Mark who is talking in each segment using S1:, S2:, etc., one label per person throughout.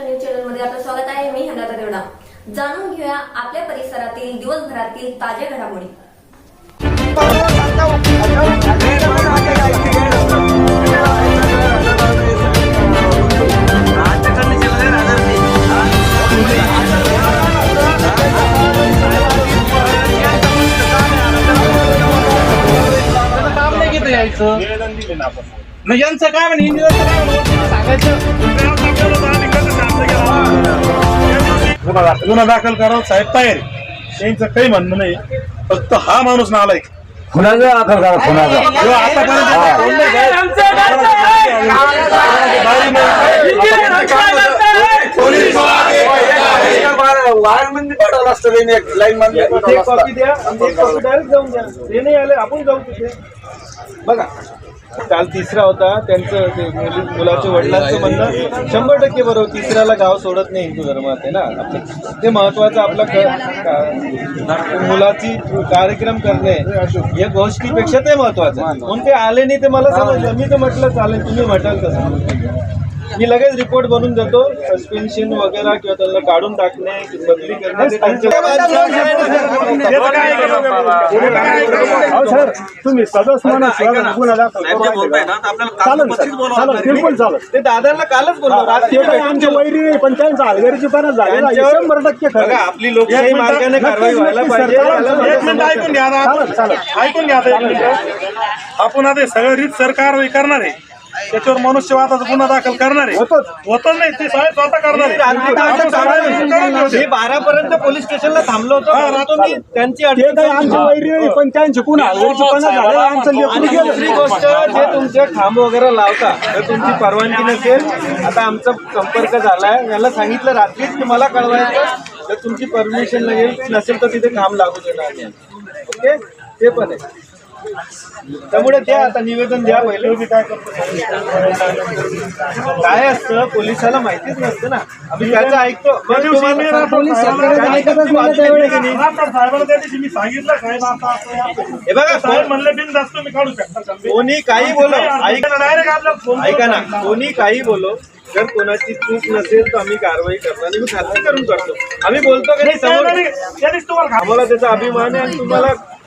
S1: महाराष्ट्र जाणून घेऊया आपल्या परिसरातील दिवसभरातील ताज्या घडामोडी.
S2: काम नाही घेत यायचं?
S3: निवेदन दिले ना आपण
S2: नाही यांचं काय म्हणे? इंजिनियरचं काय म्हणे? सांगायचं.
S3: गुन्हा दाखल करावं साहेब तयारी. त्यांचं काही म्हणणं नाही. फक्त हा माणूस नालाय
S4: खुनाचा दाखल करा खुनाचा. एक
S2: कॉपी द्या. आणि एक कॉपी डायरेक्ट जाऊन द्या. ते नाही आले आपण जाऊ तिथे. बघा. काल तिसरा होता. त्यांचं ते मुली मुलाच्या वडिलांचं म्हणणं शंभर टक्के बरोबर तिसऱ्याला गाव सोडत नाही हिंदू धर्मात आहे ना? आपलं ते महत्वाचं आपलं क- मुलाची कार्यक्रम करणे या गोष्टीपेक्षा ते महत्वाचं. म्हणून ते आले नाही ते मला समजलं. मी तर म्हटलं चालेल तुम्ही म्हटाल तसं. मी लगेच रिपोर्ट बनवून देतो. सस्पेन्शन वगैरे किंवा त्यांना काढून टाकणे बदली करणे
S3: तुम्ही सदस्य
S2: ते दादांना कालच बोललो
S3: आमच्या वैरी नाही पण त्यांचा हलगर्जी पणा झालेला शंभर टक्के खरं
S2: आपली लोकशाही मार्गाने कारवाई व्हायला पाहिजे.
S5: ऐकून घ्या ऐकून घ्या. आपण आता हे सगळं रीत सर कारवाई करणार आहे. त्याच्यावर मनुष्यवादाचा गुन्हा दाखल करणार. आहे
S3: होतच.
S5: नाही ते साहेब स्वतः करणार. आहे.
S2: बारा पर्यंत पोलीस स्टेशनला थांबलो होतो.
S5: हा,
S2: मी त्यांची
S3: पण त्यांचे लेकरू
S2: आणि दुसरी गोष्ट जे तुमचे खांब वगैरे लावता तर तुमची परवानगी नसेल. आता आमचा संपर्क झालाय. याला सांगितलं रात्रीच तुम्हाला कळवायचं. तर तुमची परमिशन लागेल नसेल तर तिथे खांब लागू देणार नाही. ओके? ते पण आहे. त्यामुळे द्या आता निवेदन द्या पहिले काय असतं पोलिसाला माहितीच नसतं ना. आम्ही त्याचं ऐकतो.
S5: मी मी सांगितलं आहे.
S2: हे बघा
S5: साहेब म्हणले बिनधास्त तुम्ही काढू शकता का?
S2: कोणी काही बोलो ऐका
S5: फोन
S2: ऐका ना कोणी काही बोलो जर कोणाची चूक नसेल तर आम्ही कारवाई करतो आणि मी खात्री करून करतो. आम्ही बोलतो की नाही समोर आम्हाला त्याचा अभिमान आहे आणि तुम्हाला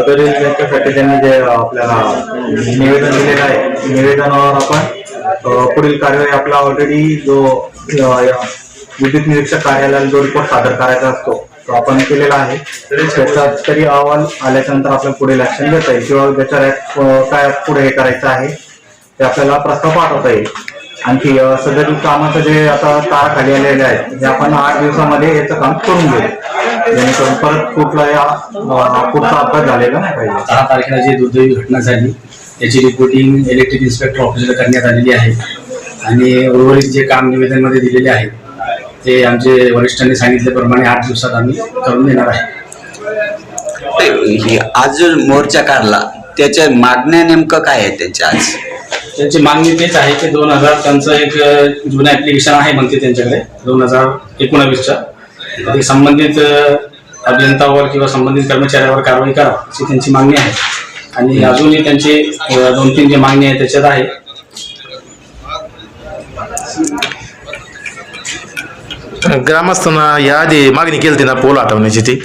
S4: सदरील याच्यासाठी त्यांनी जे आपल्याला निवेदन दिलेलं आहे निवेदनावर आपण पुढील कार्यवाही आपला ऑलरेडी जो विद्युत निरीक्षक कार्यालयाला जो रिपोर्ट सादर करायचा असतो तो आपण केलेला आहे. त्याचा तरी अहवाल आल्याच्यानंतर आपल्याला पुढील ऍक्शन घेता येईल. किंवा त्याच्या काय पुढे हे करायचं आहे ते आपल्याला प्रस्ताव पाठवता येईल. आणखी सदरील कामाचं जे आता तार खाली आलेले आहेत हे आपण आठ दिवसामध्ये याचं काम करून घेऊ. जेणेकरून परत कुठला पुढचा अपघात झालेला नाही पाहिजे.
S6: दहा तारखेला जी दुर्दैवी घटना झाली त्याची रिपोर्टिंग इलेक्ट्रिक इन्स्पेक्टर ऑफिसला करण्यात आलेली आहे. आणि उर्वरित जे काम निवेदनमध्ये दिलेले आहे ते आमचे वरिष्ठांनी सांगितल्याप्रमाणे आठ दिवसात आम्ही करून देणार आहे.
S7: हे आज जो मोर्चा काढला त्याच्या मागण्या नेमकं काय आहे त्यांच्या आज?
S6: त्यांची मागणी तेच आहे की दोन हजार त्यांचं एक जुनं ऍप्लिकेशन आहे म्हणते त्यांच्याकडे दोन हजार एकोणावीसच्या. ते संबंधित अभियंतावर किंवा संबंधित कर्मचाऱ्यावर कारवाई करा अशी त्यांची मागणी आहे. आणि अजूनही त्यांचे दोन तीन जे मागणी आहे त्याच्यात आहे.
S8: ग्रामस्थांना याआधी मागणी केली ना पोल हटवण्याची ती?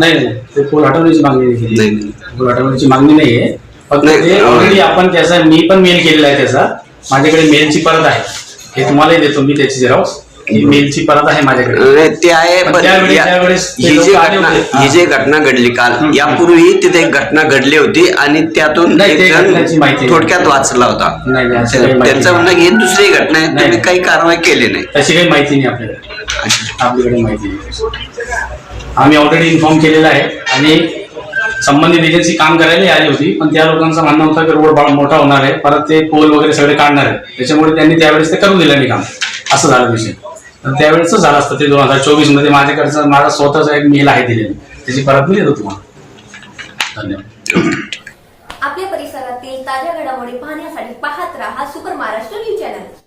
S6: नाही नाही ते पोल हटवण्याची मागणी नाही. पोल हटवण्याची मागणी
S7: नाही, अं,
S6: ऑलरेडी आपण त्याचा मी पण मेल केलेला आहे त्याचा. माझ्याकडे मेलची परत आहे. हे तुम्हालाही देतो मी त्याची झेरॉक्स मेलची परत आहे माझ्याकडे.
S7: ते आहे
S6: पण
S7: ही जी घटना. ही जी घटना घडली काल यापूर्वी तिथे एक घटना घडली होती आणि त्यातून. थोडक्यात वाचला होता. त्यांचं. म्हणणं ही दुसरी घटना आहे. तुम्ही काही कारवाई केली नाही.
S6: तशी काही माहिती नाही आपल्याकडे. आपल्याकडे माहिती नाही. आम्ही ऑलरेडी इन्फॉर्म केलेलं आहे आणि संबंधित एजन्सी काम करायला आली होती पण त्या लोकांचं म्हणणं होतं की रोड मोठा होणार आहे परत ते पोल वगैरे सगळे काढणार आहे त्याच्यामुळे त्यांनी त्यावेळेस ते करून दिलं नाही काम असं झालं विषय. तर त्यावेळेस झालं असतं ते दोन हजार चोवीसमध्ये माझ्याकडचं माझा स्वतःचा एक मेल आहे दिलेली. त्याची परत मी देतो तुम्हाला. धन्यवाद.
S1: आपल्या परिसरातील ताज्या घडामोडी पाहण्यासाठी पाहत राहा सुपर महाराष्ट्र न्यूज चॅनल.